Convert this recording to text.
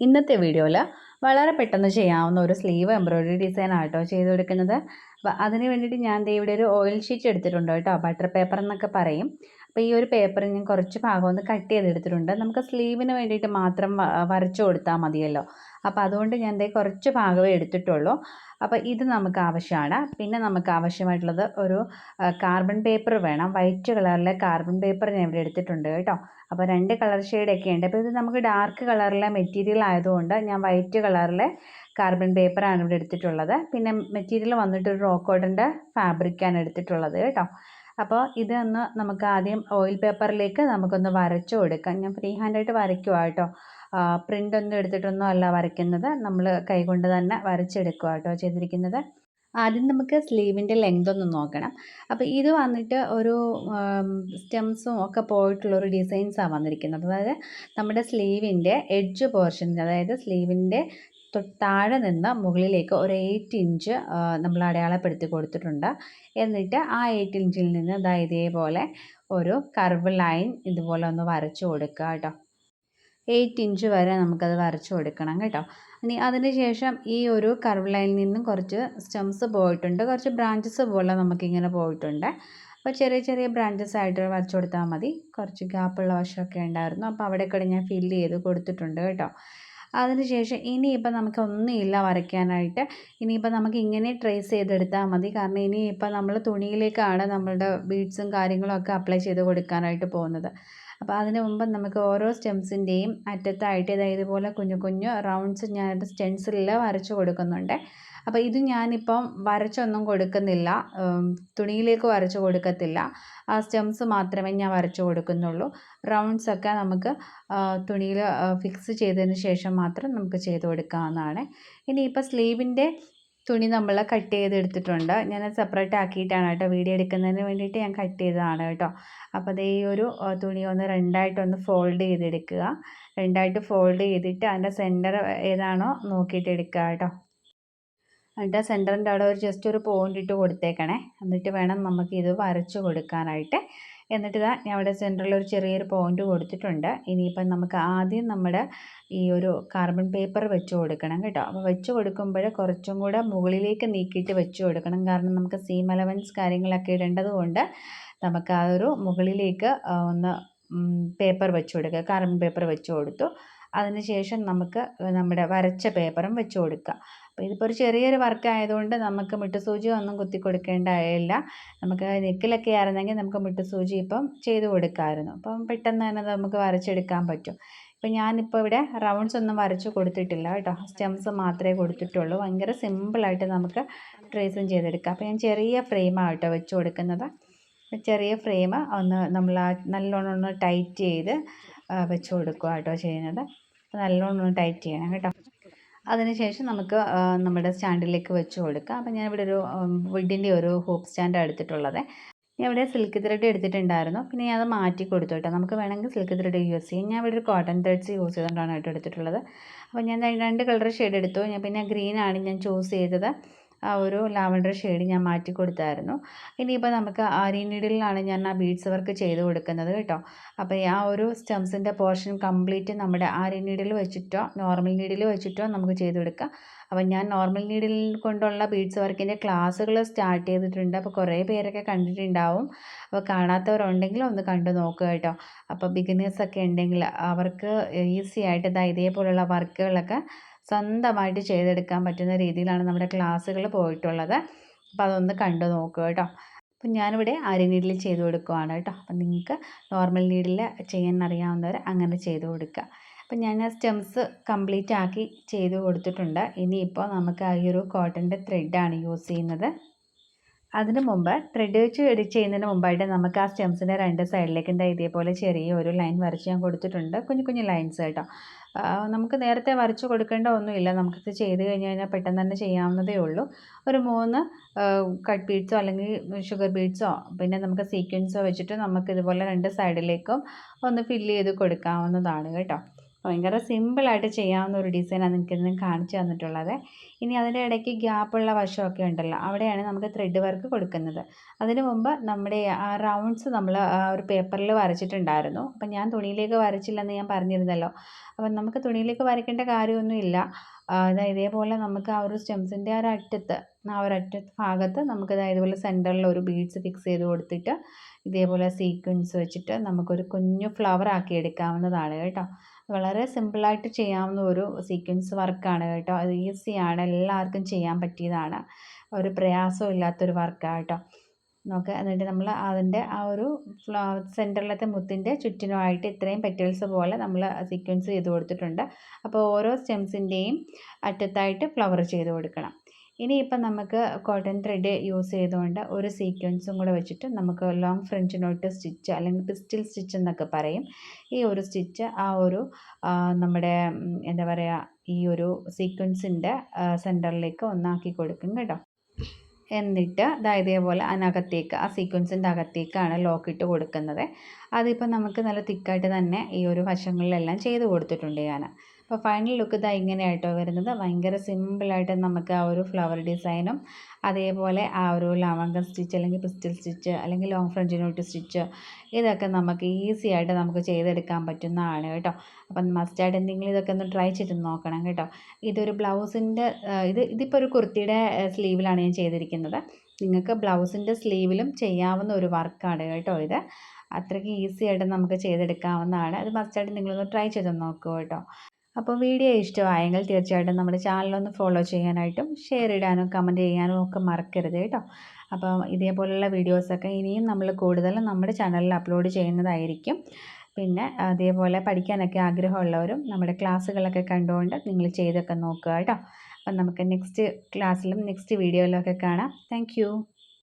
ഇന്നത്തെ വീഡിയോയിൽ വളരെ പെട്ടെന്ന് ചെയ്യാവുന്ന ഒരു സ്ലീവ് എംബ്രോയ്ഡറി ഡിസൈൻ ആട്ടോ ചെയ്ത് കൊടുക്കുന്നത് അപ്പോൾ അതിന് വേണ്ടിയിട്ട് ഞാൻ ഇവിടെ ഒരു ഓയിൽ ഷീറ്റ് എടുത്തിട്ടുണ്ട് കേട്ടോ. ബട്ടർ പേപ്പർ എന്നൊക്കെ പറയും. അപ്പോൾ ഈ ഒരു പേപ്പർ ഞാൻ കുറച്ച് ഭാഗം ഒന്ന് കട്ട് ചെയ്തെടുത്തിട്ടുണ്ട്. നമുക്ക് സ്ലീവിന് വേണ്ടിയിട്ട് മാത്രം വരച്ചു കൊടുത്താൽ മതിയല്ലോ. അപ്പോൾ അതുകൊണ്ട് ഞാൻ ദേ കുറച്ച് ഭാഗമേ എടുത്തിട്ടുള്ളൂ. അപ്പോൾ ഇത് നമുക്ക് ആവശ്യമാണ് പിന്നെ നമുക്ക് ആവശ്യമായിട്ടുള്ളത് ഒരു കാർബൺ പേപ്പർ വേണം. വൈറ്റ് കളറിലെ കാർബൺ പേപ്പർ ഞാൻ ഇവിടെ എടുത്തിട്ടുണ്ട് കേട്ടോ. അപ്പോൾ രണ്ട് കളർ ഷെയ്ഡൊക്കെ ഉണ്ട്. അപ്പോൾ ഇത് നമുക്ക് ഡാർക്ക് കളറിലെ മെറ്റീരിയൽ ആയതുകൊണ്ട് ഞാൻ വൈറ്റ് കളറിലെ കാർബൺ പേപ്പറാണ് ഇവിടെ എടുത്തിട്ടുള്ളത്. പിന്നെ മെറ്റീരിയൽ വന്നിട്ട് ഒരു റോക്കോട്ടിന്റെ ഫാബ്രിക്കാണ് എടുത്തിട്ടുള്ളത് കേട്ടോ. അപ്പോൾ ഇതൊന്ന് നമുക്ക് ആദ്യം ഓയിൽ പേപ്പറിലേക്ക് നമുക്കൊന്ന് വരച്ചു കൊടുക്കാം. ഞാൻ ഫ്രീ ഹാൻഡായിട്ട് വരയ്ക്കുക കേട്ടോ. പ്രിന്റ് ഒന്നും എടുത്തിട്ടൊന്നും അല്ല വരയ്ക്കുന്നത്. നമ്മൾ കൈകൊണ്ട് തന്നെ വരച്ചെടുക്കുക കേട്ടോ ചെയ്തിരിക്കുന്നത്. ആദ്യം നമുക്ക് സ്ലീവിന്റെ ലെങ്ത് ഒന്ന് നോക്കണം. അപ്പോൾ ഇത് വന്നിട്ട് ഒരു സ്റ്റെംസും ഒക്കെ പോയിട്ടുള്ള ഒരു ഡിസൈൻസാണ് വന്നിരിക്കുന്നത്. അതായത് നമ്മുടെ സ്ലീവിന്റെ എഡ്ജ് പോർഷൻ അതായത് സ്ലീവിന്റെ താഴെ നിന്ന് മുകളിലേക്ക് ഒരു എയ്റ്റ് ഇഞ്ച് നമ്മൾ അടയാളപ്പെടുത്തി കൊടുത്തിട്ടുണ്ട്. എന്നിട്ട് ആ എയ്റ്റ് ഇഞ്ചിൽ നിന്ന് ഇതാ ഇതേപോലെ ഒരു കർവ് ലൈൻ ഇതുപോലെ ഒന്ന് വരച്ചു കൊടുക്കുക കേട്ടോ. എയ്റ്റ് ഇഞ്ച് വരെ നമുക്കത് വരച്ചു കൊടുക്കണം കേട്ടോ. ഇനി അതിന് ശേഷം ഈ ഒരു കർവ് ലൈനിൽ നിന്നും കുറച്ച് സ്റ്റെംസ് പോയിട്ടുണ്ട്. കുറച്ച് ബ്രാഞ്ചസ് പോലെ നമുക്കിങ്ങനെ പോയിട്ടുണ്ട്. അപ്പോൾ ചെറിയ ചെറിയ ബ്രാഞ്ചസ് ആയിട്ട് വരച്ചു കൊടുത്താൽ മതി. കുറച്ച് ഗ്യാപ്പുള്ള വശമൊക്കെ ഉണ്ടായിരുന്നു. അപ്പോൾ അവിടെയൊക്കെ ഞാൻ ഫില്ല് ചെയ്ത് കൊടുത്തിട്ടുണ്ട് കേട്ടോ. അതിനുശേഷം ഇനിയിപ്പോൾ നമുക്ക് ഒന്നുമില്ല വരയ്ക്കാനായിട്ട്. ഇനിയിപ്പോൾ നമുക്ക് ഇങ്ങനെ ട്രേസ് ചെയ്തെടുത്താൽ മതി. കാരണം ഇനിയിപ്പോൾ നമ്മൾ തുണിയിലേക്കാണ് നമ്മളുടെ ബീഡ്സും കാര്യങ്ങളൊക്കെ അപ്ലൈ ചെയ്ത് കൊടുക്കാനായിട്ട് പോകുന്നത്. അപ്പോൾ അതിന് മുമ്പ് നമുക്ക് ഓരോ സ്റ്റെംസിന്റെയും അറ്റത്തായിട്ട് അതായത് ഇതുപോലെ കുഞ്ഞു കുഞ്ഞു റൗണ്ട്സ് ഞാൻ സ്റ്റെൻസിലിൽ വരച്ച് കൊടുക്കുന്നുണ്ട്. അപ്പോൾ ഇത് ഞാനിപ്പം വരച്ചൊന്നും കൊടുക്കുന്നില്ല. തുണിയിലേക്ക് വരച്ച് കൊടുക്കത്തില്ല. ആ സ്റ്റെംസ് മാത്രമേ ഞാൻ വരച്ചു കൊടുക്കുന്നുള്ളൂ. റൗണ്ട്സ് ഒക്കെ നമുക്ക് തുണിയിൽ ഫിക്സ് ചെയ്തതിന് ശേഷം മാത്രം നമുക്ക് ചെയ്ത് കൊടുക്കാവുന്നതാണ്. ഇപ്പോൾ സ്ലീവിന്റെ തുണി നമ്മൾ കട്ട് ചെയ്തെടുത്തിട്ടുണ്ട്. ഞാൻ സെപ്പറേറ്റ് ആക്കിയിട്ടാണ് കേട്ടോ വീഡിയോ എടുക്കുന്നതിന് വേണ്ടിയിട്ട് ഞാൻ കട്ട് ചെയ്തതാണ് കേട്ടോ. അപ്പോൾ അതേ ഒരു തുണി ഒന്ന് രണ്ടായിട്ടൊന്ന് ഫോൾഡ് ചെയ്തെടുക്കുക. രണ്ടായിട്ട് ഫോൾഡ് ചെയ്തിട്ട് അതിന്റെ സെന്റർ ഏതാണോ നോക്കിയിട്ട് എടുക്കുക കേട്ടോ. എന്നിട്ട് സെന്ററിന്റെ അവിടെ ഒരു ജസ്റ്റ് ഒരു പോയിന്റ് ഇട്ട് കൊടുത്തേക്കണേ. എന്നിട്ട് വേണം നമുക്ക് ഇത് വരച്ച് കൊടുക്കാനായിട്ട്. എന്നിട്ട് ഇതാ ഞാൻ അവിടെ സെന്ററിൽ ഒരു ചെറിയൊരു പോയിന്റ് കൊടുത്തിട്ടുണ്ട്. ഇനിയിപ്പം നമുക്ക് ആദ്യം നമ്മുടെ ഈ ഒരു കാർബൺ പേപ്പർ വെച്ച് കൊടുക്കണം കേട്ടോ. അപ്പോൾ വെച്ച് കൊടുക്കുമ്പോൾ കുറച്ചും കൂടെ മുകളിലേക്ക് നീക്കിയിട്ട് വെച്ച് കൊടുക്കണം. കാരണം നമുക്ക് സീം അലവൻസ് കാര്യങ്ങളൊക്കെ ഇടേണ്ടത് കൊണ്ട് നമുക്ക് ആ ഒരു മുകളിലേക്ക് ഒന്ന് പേപ്പർ വെച്ച് കൊടുക്കുക. കാർബൺ പേപ്പർ വെച്ച് കൊടുത്തു. അതിനുശേഷം നമുക്ക് നമ്മുടെ വരച്ച പേപ്പറും വെച്ച് കൊടുക്കുക അപ്പോൾ ഇതിപ്പോൾ ഒരു ചെറിയൊരു വർക്ക് ആയതുകൊണ്ട് നമുക്ക് മുട്ടുസൂചി ഒന്നും കുത്തി കൊടുക്കേണ്ടതായില്ല നമുക്ക് നെക്കിലൊക്കെ ആയിരുന്നെങ്കിൽ നമുക്ക് മുട്ടുസൂചി ഇപ്പം ചെയ്ത് കൊടുക്കാമായിരുന്നു. അപ്പം പെട്ടെന്ന് തന്നെ നമുക്ക് വരച്ചെടുക്കാൻ പറ്റും. ഇപ്പം ഞാനിപ്പോൾ ഇവിടെ റൗണ്ട്സ് ഒന്നും വരച്ച് കൊടുത്തിട്ടില്ല കേട്ടോ. സ്റ്റെംസ് മാത്രമേ കൊടുത്തിട്ടുള്ളൂ. ഭയങ്കര സിമ്പിളായിട്ട് നമുക്ക് ട്രേസും ചെയ്തെടുക്കാം. അപ്പോൾ ഞാൻ ചെറിയ ഫ്രെയിമാണ് കേട്ടോ വെച്ച് കൊടുക്കുന്നത്. ചെറിയ ഫ്രെയിം ഒന്ന് നമ്മൾ നല്ലോണം ഒന്ന് ടൈറ്റ് ചെയ്ത് വെച്ച് കൊടുക്കുക കേട്ടോ ചെയ്യുന്നത്. നല്ലോണം ടൈറ്റ് ചെയ്യണം കേട്ടോ. അതിനുശേഷം നമുക്ക് നമ്മുടെ സ്റ്റാൻഡിലേക്ക് വെച്ച് കൊടുക്കാം. അപ്പോൾ ഞാനിവിടെ ഒരു വുഡിന്റെ ഒരു ഹോപ്പ് സ്റ്റാൻഡാണ് എടുത്തിട്ടുള്ളത്. ഞാൻ ഇവിടെ സിൽക്ക് ത്രെഡ് എടുത്തിട്ടുണ്ടായിരുന്നു. പിന്നെ ഞാൻ അത് മാറ്റി കൊടുത്തു കേട്ടോ. നമുക്ക് വേണമെങ്കിൽ സിൽക്ക് ത്രെഡ് യൂസ് ചെയ്യാം. ഞാൻ ഇവിടെ ഒരു കോട്ടൺ ത്രെഡ്സ് യൂസ് ചെയ്തുകൊണ്ടാണ് കേട്ടോ എടുത്തിട്ടുള്ളത്. അപ്പോൾ ഞാൻ രണ്ട് കളർ ഷെയ്ഡ് എടുത്തു. ഞാൻ പിന്നെ ഗ്രീനാണ് ഞാൻ ചൂസ് ചെയ്തത്. ആ ഒരു ലാവൻഡർ ഷെയ്ഡ് ഞാൻ മാറ്റി കൊടുത്തായിരുന്നു. ഇനിയിപ്പോൾ നമുക്ക് ആരി നീഡിലാണ് ഞാൻ ആ ബീഡ്സ് വർക്ക് ചെയ്ത് കൊടുക്കുന്നത് കേട്ടോ. അപ്പോൾ ആ ഒരു സ്റ്റെംസിന്റെ പോർഷൻ കംപ്ലീറ്റ് നമ്മുടെ ആരി നീഡിൽ വെച്ചിട്ടോ നോർമൽ നീഡിൽ വെച്ചിട്ടോ നമുക്ക് ചെയ്ത് കൊടുക്കാം. അപ്പോൾ ഞാൻ നോർമൽ നീഡിൽ കൊണ്ടുള്ള ബീഡ്സ് വർക്കിന്റെ ക്ലാസ്സുകൾ സ്റ്റാർട്ട് ചെയ്തിട്ടുണ്ട്. അപ്പോൾ കുറേ പേരൊക്കെ കണ്ടിട്ടുണ്ടാവും. അപ്പോൾ കാണാത്തവരുണ്ടെങ്കിൽ ഒന്ന് കണ്ടു നോക്കുക കേട്ടോ. അപ്പോൾ ബിഗിനേഴ്സൊക്കെ ഉണ്ടെങ്കിൽ അവർക്ക് ഈസി ആയിട്ട് ഇതാ ഇതേപോലുള്ള വർക്കുകളൊക്കെ സ്വന്തമായിട്ട് ചെയ്തെടുക്കാൻ പറ്റുന്ന രീതിയിലാണ് നമ്മുടെ ക്ലാസ്സുകൾ പോയിട്ടുള്ളത്. അപ്പോൾ അതൊന്ന് കണ്ടു നോക്കുക കേട്ടോ. അപ്പം ഞാനിവിടെ അരി നീഡിൽ ചെയ്ത് കൊടുക്കുവാണ് കേട്ടോ. അപ്പം നിങ്ങൾക്ക് നോർമൽ നീഡിൽ ചെയ്യാൻ അറിയാവുന്നവർ അങ്ങനെ ചെയ്ത് കൊടുക്കുക. അപ്പം ഞാൻ ആ സ്റ്റെംസ് കംപ്ലീറ്റ് ആക്കി ചെയ്ത് കൊടുത്തിട്ടുണ്ട്. ഇനിയിപ്പോൾ നമുക്ക് ആ ഒരു കോട്ടന്റെ ത്രെഡാണ് യൂസ് ചെയ്യുന്നത്. അതിന് മുമ്പ് ത്രെഡ് വെച്ച് എഡിറ്റ് ചെയ്യുന്നതിന് മുമ്പായിട്ട് നമുക്ക് ആ സ്റ്റെംസിന്റെ രണ്ട് സൈഡിലേക്ക് എന്താ ഇതേപോലെ ചെറിയ ഒരു ലൈൻ വരച്ച് ഞാൻ കൊടുത്തിട്ടുണ്ട്. കുഞ്ഞു കുഞ്ഞു ലൈൻസ് കേട്ടോ. നമുക്ക് നേരത്തെ വരച്ച് കൊടുക്കേണ്ട ഒന്നുമില്ല. നമുക്കിത് ചെയ്ത് കഴിഞ്ഞ് കഴിഞ്ഞാൽ പെട്ടെന്ന് തന്നെ ചെയ്യാവുന്നതേ ഉള്ളൂ. ഒരു മൂന്ന് കട്ട് ബീഡ്സോ അല്ലെങ്കിൽ ഷുഗർ ബീഡ്സോ പിന്നെ നമുക്ക് സീക്വൻസോ വെച്ചിട്ട് നമുക്ക് ഇതുപോലെ രണ്ട് സൈഡിലേക്കും ഒന്ന് ഫില്ല് ചെയ്ത് കൊടുക്കാവുന്നതാണ് കേട്ടോ. ഭയങ്കര സിമ്പിളായിട്ട് ചെയ്യാവുന്ന ഒരു ഡിസൈനാണ് നിങ്ങൾക്ക് ഇന്ന് കാണിച്ചു തന്നിട്ടുള്ളത്. ഇനി അതിന്റെ ഇടയ്ക്ക് ഗ്യാപ്പുള്ള വശമൊക്കെ ഉണ്ടല്ലോ അവിടെയാണ് നമുക്ക് ത്രെഡ് വർക്ക് കൊടുക്കുന്നത്. അതിന് മുമ്പ് നമ്മുടെ ആ റൗണ്ട്സ് നമ്മൾ ഒരു പേപ്പറിൽ വരച്ചിട്ടുണ്ടായിരുന്നു. അപ്പം ഞാൻ തുണിയിലേക്ക് വരച്ചില്ലെന്ന് ഞാൻ പറഞ്ഞിരുന്നല്ലോ. അപ്പം നമുക്ക് തുണിയിലേക്ക് വരയ്ക്കേണ്ട കാര്യമൊന്നുമില്ല അതായത് ഇതേപോലെ നമുക്ക് ആ ഒരു സ്റ്റെംസിന്റെ ആ ഒരു അറ്റത്ത് ആ ഒരു അറ്റത്ത് ഭാഗത്ത് നമുക്ക് ഇതുപോലെ സെന്ററിൽ ഒരു ബീഡ്സ് ഫിക്സ് ചെയ്ത് കൊടുത്തിട്ട് ഇതേപോലെ സീക്വൻസ് വെച്ചിട്ട് നമുക്കൊരു കുഞ്ഞു ഫ്ലവർ ആക്കി എടുക്കാവുന്നതാണ് കേട്ടോ. വളരെ സിമ്പിളായിട്ട് ചെയ്യാവുന്ന ഒരു സീക്വൻസ് വർക്കാണ് കേട്ടോ. അത് ഈസിയാണ് എല്ലാവർക്കും ചെയ്യാൻ പറ്റിയതാണ്. ഒരു പ്രയാസവും ഇല്ലാത്തൊരു വർക്കാണ് കേട്ടോ. നോക്കുക എന്നിട്ട് നമ്മൾ അതിന്റെ ആ ഒരു സെന്ററിലത്തെ മുത്തിന്റെ ചുറ്റിനുമായിട്ട് ഇത്രയും പെറ്റൽസ് പോലെ നമ്മൾ സീക്വൻസ് ചെയ്ത് കൊടുത്തിട്ടുണ്ട്. അപ്പോൾ ഓരോ സ്റ്റെംസിന്റെയും അറ്റത്തായിട്ട് ഫ്ലവർ ചെയ്ത് കൊടുക്കണം. ഇനിയിപ്പം നമുക്ക് കോട്ടൺ ത്രെഡ് യൂസ് ചെയ്തുകൊണ്ട് ഒരു സീക്വൻസും കൂടെ വെച്ചിട്ട് നമുക്ക് ലോങ് ഫ്രഞ്ച് നോട്ട് സ്റ്റിച്ച് അല്ലെങ്കിൽ പിസ്റ്റിൽ സ്റ്റിച്ച് എന്നൊക്കെ പറയും. ഈ ഒരു സ്റ്റിച്ച് ആ ഒരു നമ്മുടെ എന്താ പറയുക ഈ ഒരു സീക്വൻസിന്റെ സെന്ററിലേക്ക് ഒന്നാക്കി കൊടുക്കും കേട്ടോ. എന്നിട്ട് ദാ ഇതേപോലെ അതിനകത്തേക്ക് ആ സീക്വൻസിന്റെ അകത്തേക്കാണ് ലോക്ക് ഇട്ട് കൊടുക്കുന്നത്. അതിപ്പോൾ നമുക്ക് നല്ല തിക്കായിട്ട് തന്നെ ഈ ഒരു വശങ്ങളിലെല്ലാം ചെയ്ത് കൊടുത്തിട്ടുണ്ട് ഞാൻ. അപ്പോൾ ഫൈനൽ ലുക്ക് ഇതാ ഇങ്ങനെയായിട്ടോ വരുന്നത്. ഭയങ്കര സിമ്പിളായിട്ട് നമുക്ക് ആ ഒരു ഫ്ലവർ ഡിസൈനും അതേപോലെ ആ ഒരു ലവങ്കം സ്റ്റിച്ച് അല്ലെങ്കിൽ പിസ്റ്റൽ സ്റ്റിച്ച് അല്ലെങ്കിൽ ലോങ് ഫ്രഞ്ച് നോട്ട് സ്റ്റിച്ച് ഇതൊക്കെ നമുക്ക് ഈസി ആയിട്ട് നമുക്ക് ചെയ്തെടുക്കാൻ പറ്റുന്നതാണ് കേട്ടോ. അപ്പം മസ്റ്റായിട്ട് എന്തെങ്കിലും ഇതൊക്കെ ഒന്ന് ട്രൈ ചെയ്ത് നോക്കണം കേട്ടോ. ഇതൊരു ബ്ലൗസിന്റെ ഇത് ഇതിപ്പോൾ ഒരു കുർത്തിയുടെ സ്ലീവിലാണ് ഞാൻ ചെയ്തിരിക്കുന്നത്. നിങ്ങൾക്ക് ബ്ലൗസിന്റെ സ്ലീവിലും ചെയ്യാവുന്ന ഒരു വർക്കാണ് കേട്ടോ ഇത്. അത്രയ്ക്ക് ഈസി ആയിട്ട് നമുക്ക് ചെയ്തെടുക്കാവുന്നതാണ്. അത് മസ്റ്റായിട്ട് നിങ്ങളൊന്ന് ട്രൈ ചെയ്ത് നോക്കൂ കേട്ടോ. അപ്പോൾ വീഡിയോ ഇഷ്ടമായെങ്കിൽ തീർച്ചയായിട്ടും നമ്മുടെ ചാനലൊന്ന് ഫോളോ ചെയ്യാനായിട്ടും ഷെയർ ഇടാനും കമന്റ് ചെയ്യാനും ഒക്കെ മറക്കരുത് കേട്ടോ. അപ്പോൾ ഇതേപോലുള്ള വീഡിയോസൊക്കെ ഇനിയും നമ്മൾ കൂടുതലും നമ്മുടെ ചാനലിൽ അപ്ലോഡ് ചെയ്യുന്നതായിരിക്കും. പിന്നെ അതേപോലെ പഠിക്കാനൊക്കെ ആഗ്രഹമുള്ളവരും നമ്മുടെ ക്ലാസ്സുകളൊക്കെ കണ്ടുകൊണ്ട് നിങ്ങൾ ചെയ്തൊക്കെ നോക്കുക കേട്ടോ. അപ്പം നമുക്ക് നെക്സ്റ്റ് ക്ലാസ്സിലും നെക്സ്റ്റ് വീഡിയോയിലൊക്കെ കാണാം. താങ്ക്